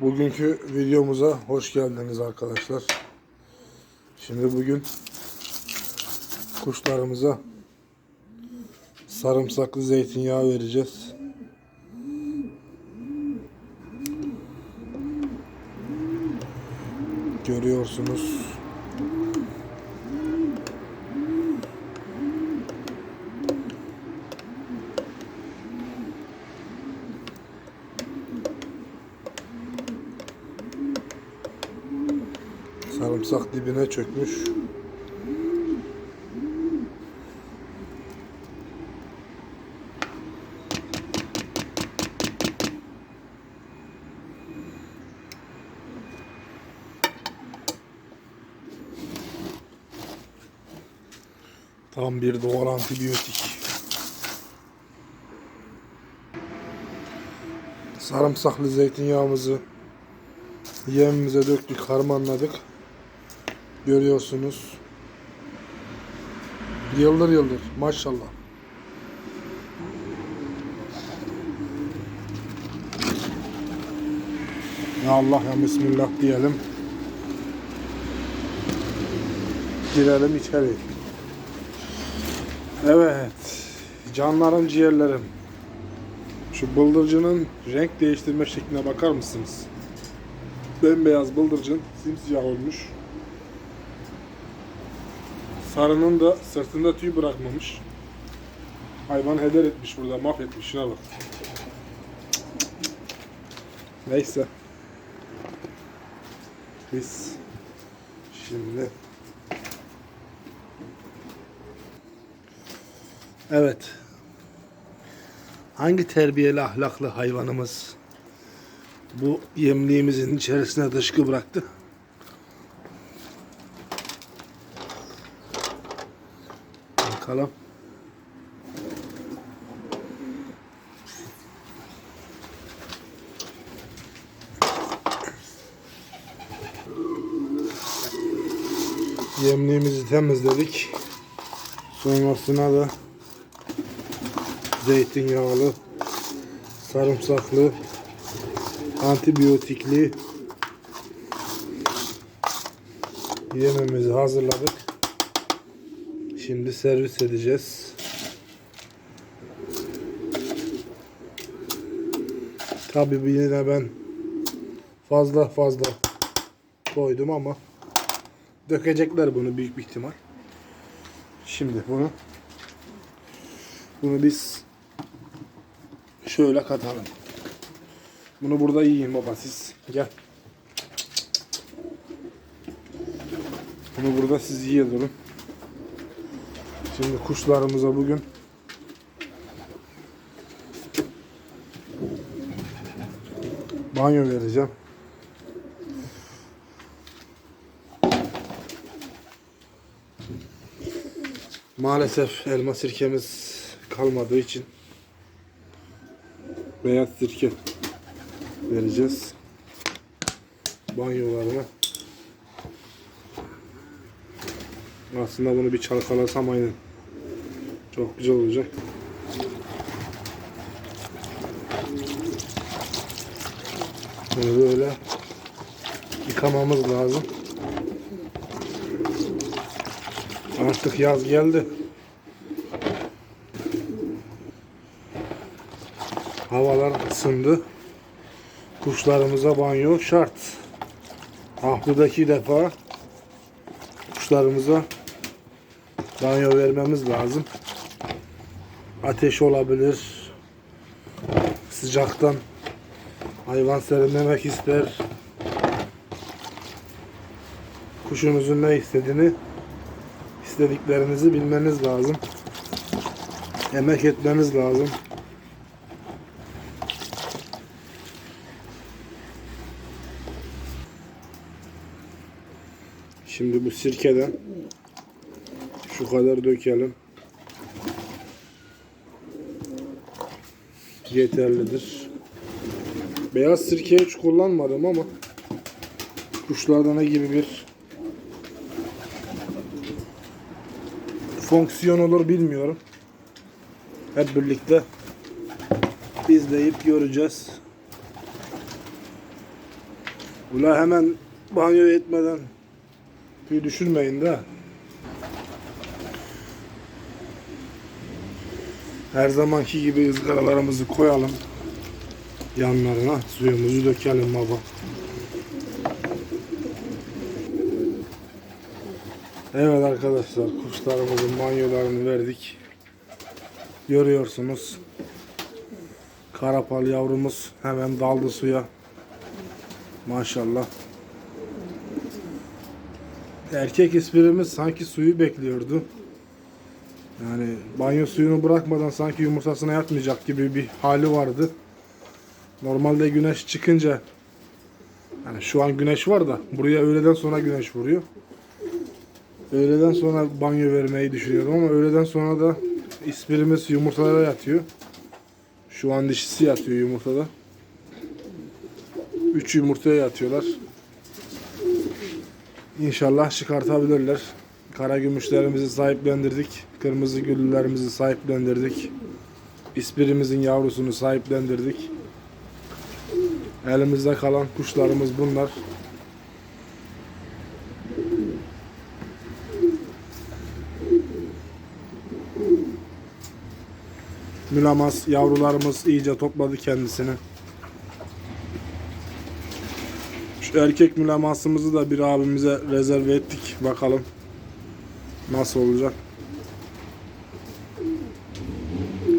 Bugünkü videomuza hoş geldiniz arkadaşlar. Şimdi bugün kuşlarımıza sarımsaklı zeytinyağı vereceğiz. Görüyorsunuz. Sarımsak dibine çökmüş. Tam bir doğal antibiyotik. Sarımsaklı zeytinyağımızı yemimize döktük, harmanladık. Görüyorsunuz. Yıldır yıldır maşallah. Ya Allah ya Bismillah diyelim. Girelim içeri. Evet. Canlarım ciğerlerim. Şu bıldırcının renk değiştirme şekline bakar mısınız? Bembeyaz bıldırcın simsiyah olmuş. Sarının da sırtında tüy bırakmamış. Hayvan heder etmiş burada, mahvetmiş. Şuna bak. Neyse. Biz şimdi Evet. Hangi terbiyeli ahlaklı hayvanımız bu yemliğimizin içerisine dışkı bıraktı? Bakalım. Yemliğimizi temizledik. Sonrasına da zeytinyağlı, sarımsaklı, antibiyotikli yememizi hazırladık. Şimdi servis edeceğiz. Tabii yine ben fazla fazla koydum ama dökecekler bunu büyük bir ihtimal. Şimdi bunu bunu biz şöyle katalım. Bunu burada yiyin baba siz. Gel. Bunu burada siz yiye durun. Şimdi kuşlarımıza bugün banyo vereceğim. Maalesef elma sirkemiz kalmadığı için beyaz sirke vereceğiz banyolarına. Aslında bunu bir çalkalasam aynen. Çok güzel olacak. Bunu böyle yıkamamız lazım. Artık yaz geldi. Havalar ısındı. Kuşlarımıza banyo şart. Haftada defa kuşlarımıza banyo vermemiz lazım. Ateş olabilir. Sıcaktan hayvan serinlemek ister. Kuşunuzun ne istediğini istediklerinizi bilmeniz lazım. Emek etmeniz lazım. Şimdi bu sirkeden şu kadar dökelim. Yeterlidir. Beyaz sirke hiç kullanmadım ama kuşlarda ne gibi bir fonksiyon olur bilmiyorum. Hep birlikte izleyip göreceğiz. Ula hemen banyo etmeden tüy düşürmeyin de. Her zamanki gibi ızgaralarımızı koyalım yanlarına. Suyumuzu dökelim baba. Evet arkadaşlar kuşlarımızın banyolarını verdik. Görüyorsunuz. Karapal yavrumuz hemen daldı suya. Maşallah. Erkek isprimiz sanki suyu bekliyordu. Yani banyo suyunu bırakmadan sanki yumurtasına yatmayacak gibi bir hali vardı. Normalde güneş çıkınca yani şu an güneş var da buraya öğleden sonra güneş vuruyor. Öğleden sonra banyo vermeyi düşünüyordum ama öğleden sonra da isprimiz yumurtalara yatıyor. Şu an dişisi yatıyor yumurtada. 3 yumurtaya yatıyorlar. İnşallah çıkartabilirler. Kara gümüşlerimizi sahiplendirdik. Kırmızı güllülerimizi sahiplendirdik. İspirimizin yavrusunu sahiplendirdik. Elimizde kalan kuşlarımız bunlar. Mülamas yavrularımız iyice topladı kendisini. Şu erkek mülamasımızı da bir abimize rezerve ettik. Bakalım nasıl olacak.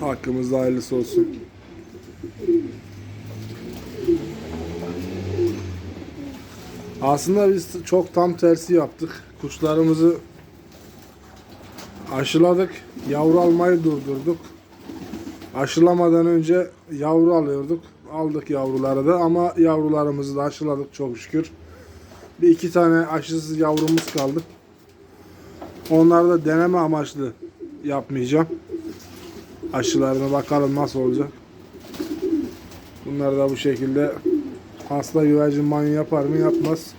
Hakkımızda hayırlısı olsun. Aslında biz çok tam tersi yaptık. Kuşlarımızı aşıladık. Yavru almayı durdurduk. Aşılamadan önce yavru alıyorduk. Aldık yavruları da ama yavrularımızı da aşıladık çok şükür. Bir iki tane aşısız yavrumuz kaldı. Onları da deneme amaçlı yapmayacağım. Aşılarına bakalım nasıl olacak. Bunlar da bu şekilde hasta güvercin banyo yapar mı yapmaz.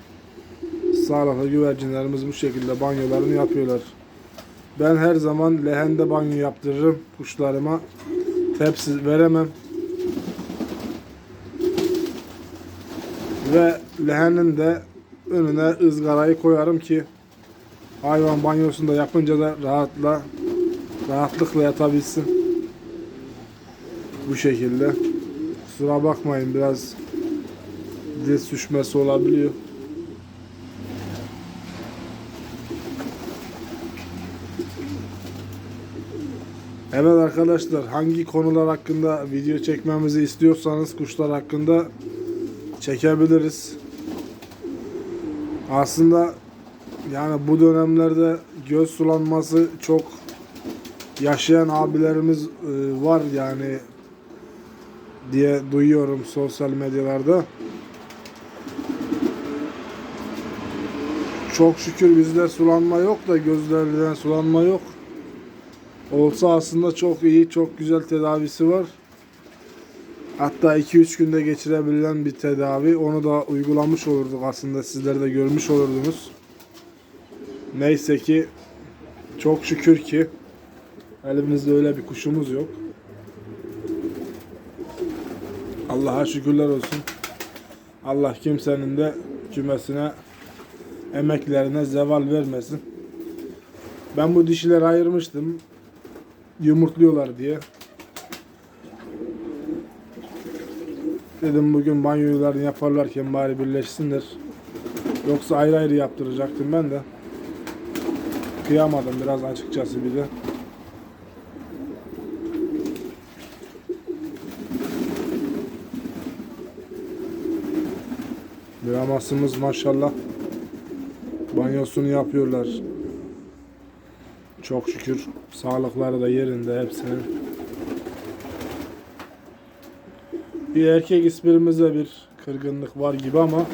Sağlıklı güvercinlerimiz bu şekilde banyolarını yapıyorlar. Ben her zaman lehende banyo yaptırırım kuşlarıma. Tepsi veremem. Ve lehenin de önüne ızgarayı koyarım ki hayvan banyosunda yapınca da rahatla rahatlıkla yatabilsin. Bu şekilde. Kusura bakmayın biraz dil süşmesi olabiliyor. Evet arkadaşlar hangi konular hakkında video çekmemizi istiyorsanız kuşlar hakkında çekebiliriz. Aslında yani bu dönemlerde göz sulanması çok yaşayan abilerimiz e, var yani diye duyuyorum sosyal medyalarda. Çok şükür bizde sulanma yok da gözlerden sulanma yok. Olsa aslında çok iyi, çok güzel tedavisi var. Hatta 2-3 günde geçirebilen bir tedavi. Onu da uygulamış olurduk aslında. Sizler de görmüş olurdunuz. Neyse ki çok şükür ki elimizde öyle bir kuşumuz yok. Allah'a şükürler olsun. Allah kimsenin de kümesine emeklerine zeval vermesin. Ben bu dişileri ayırmıştım. Yumurtluyorlar diye. Dedim bugün banyolarını yaparlarken bari birleşsinler. Yoksa ayrı ayrı yaptıracaktım ben de. Kıyamadım biraz açıkçası bir de. Yamasımız maşallah banyosunu yapıyorlar. Çok şükür sağlıkları da yerinde hepsinin. Bir erkek ispirimizde bir kırgınlık var gibi ama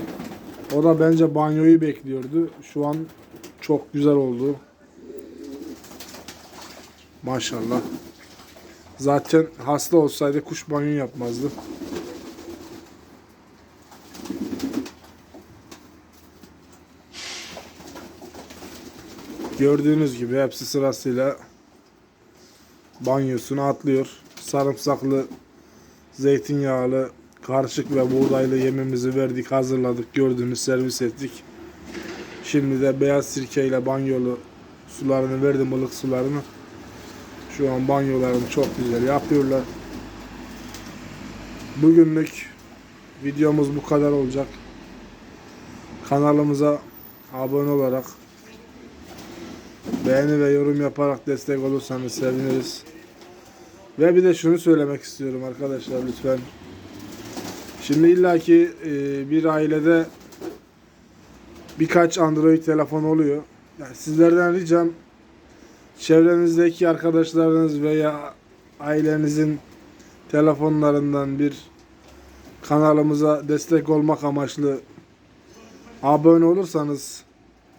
o da bence banyoyu bekliyordu. Şu an çok güzel oldu. Maşallah. Zaten hasta olsaydı kuş banyo yapmazdı. Gördüğünüz gibi hepsi sırasıyla banyosunu atlıyor. Sarımsaklı, zeytinyağlı, karışık ve buğdaylı yemimizi verdik, hazırladık, gördünüz, servis ettik. Şimdi de beyaz sirkeyle banyolu sularını verdim, ılık sularını. Şu an banyolarını çok güzel yapıyorlar. Bugünlük videomuz bu kadar olacak. Kanalımıza abone olarak beğeni ve yorum yaparak destek olursanız seviniriz. Ve bir de şunu söylemek istiyorum arkadaşlar lütfen. Şimdi illaki e, bir ailede birkaç Android telefon oluyor. Yani sizlerden ricam çevrenizdeki arkadaşlarınız veya ailenizin telefonlarından bir kanalımıza destek olmak amaçlı abone olursanız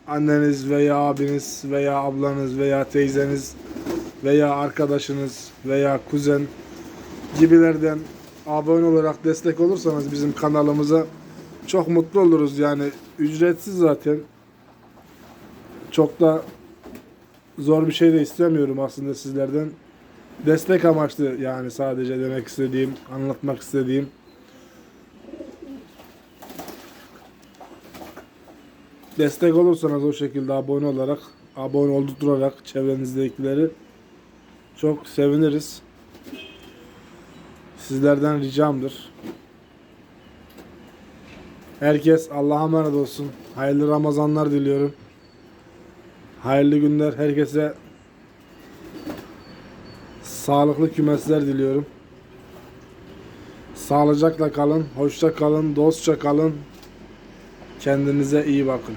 anneniz veya abiniz veya ablanız veya teyzeniz veya arkadaşınız veya kuzen gibilerden abone olarak destek olursanız bizim kanalımıza çok mutlu oluruz. Yani ücretsiz zaten. Çok da zor bir şey de istemiyorum aslında sizlerden. Destek amaçlı yani sadece demek istediğim, anlatmak istediğim. Destek olursanız o şekilde abone olarak, abone oldurarak çevrenizdekileri çok seviniriz. Sizlerden ricamdır. Herkes Allah'a emanet olsun. Hayırlı Ramazanlar diliyorum. Hayırlı günler. Herkese sağlıklı kümesler diliyorum. Sağlıcakla kalın, hoşça kalın, dostça kalın. Kendinize iyi bakın.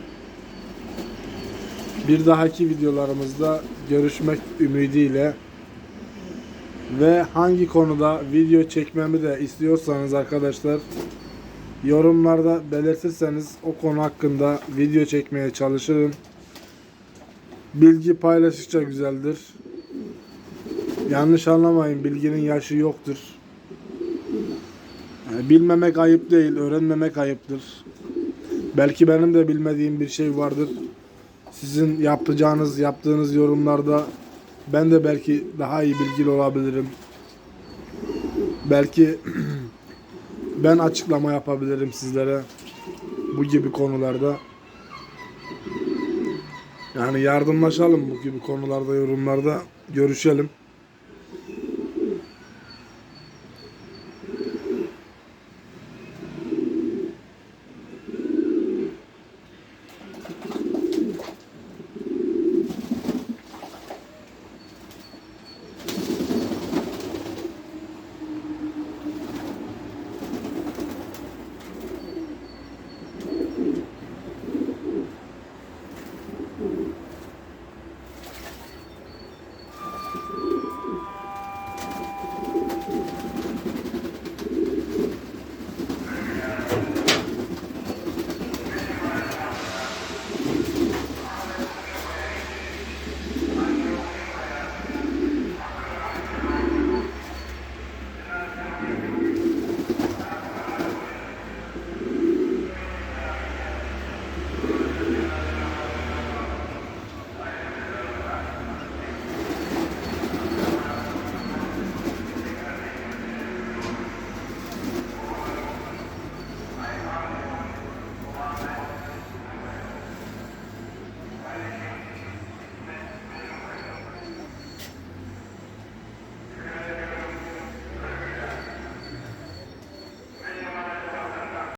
Bir dahaki videolarımızda görüşmek ümidiyle ve hangi konuda video çekmemi de istiyorsanız arkadaşlar yorumlarda belirtirseniz o konu hakkında video çekmeye çalışırım. Bilgi paylaştıkça güzeldir. Yanlış anlamayın bilginin yaşı yoktur. Yani bilmemek ayıp değil, öğrenmemek ayıptır. Belki benim de bilmediğim bir şey vardır. Sizin yapacağınız, yaptığınız yorumlarda ben de belki daha iyi bilgili olabilirim. Belki ben açıklama yapabilirim sizlere bu gibi konularda. Yani yardımlaşalım bu gibi konularda, yorumlarda görüşelim.